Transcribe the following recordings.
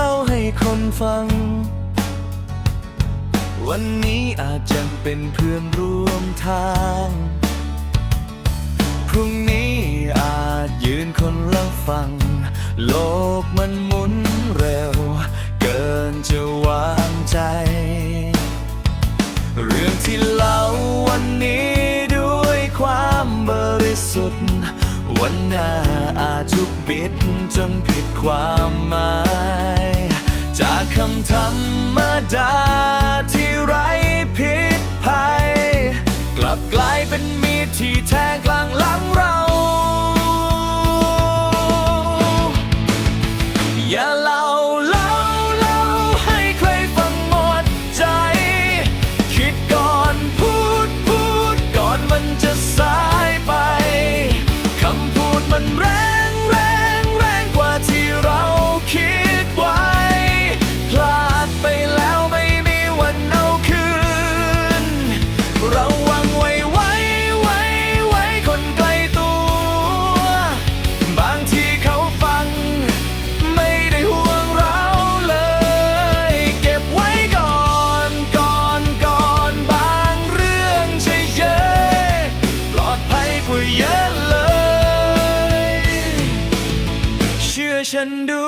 ราให้คนฟัง วันนี้อาจจะเป็นเพื่อนร่วมทาง พรุ่งนี้อาจยืนคนละฝั่งโลกมันหมุนเร็ว เกินจะวางใจ เรื่องที่เล่าวันนี้ด้วยความบริสุทธิ์ วันหน้าอาจถูกปิดจนผิดความหมาย จากคำธรรมดาที่ไร้พิษภัย กลับกลายเป็นมีดที่แทงกลางหลัง ฉันดู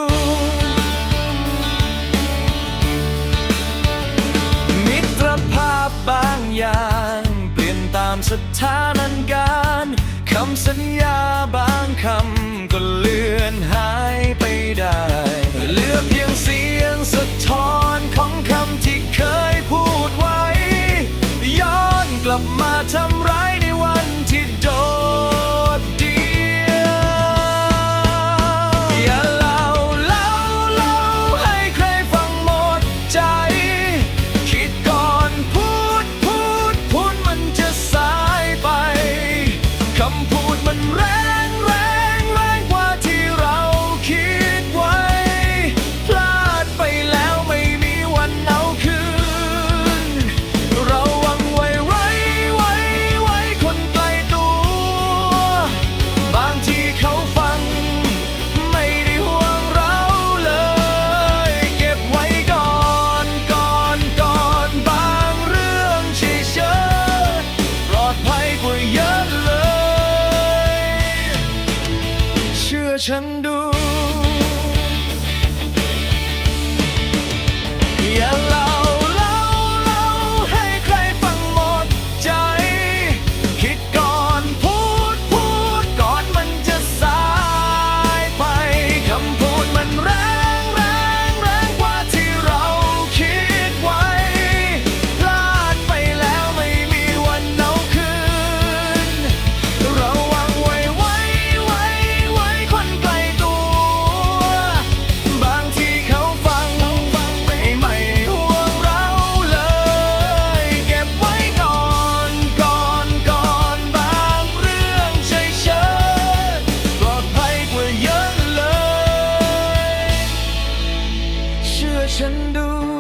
มิตรภาพบางอย่าง เปลี่ยนตามสถานการณ์คำสัญญาบางคำก็เลือนหายไปได้ เหลือเพียงเสียงสะท้อนของคำที่เคยพูดไว้ ย้อนกลับมา ฉันดู do.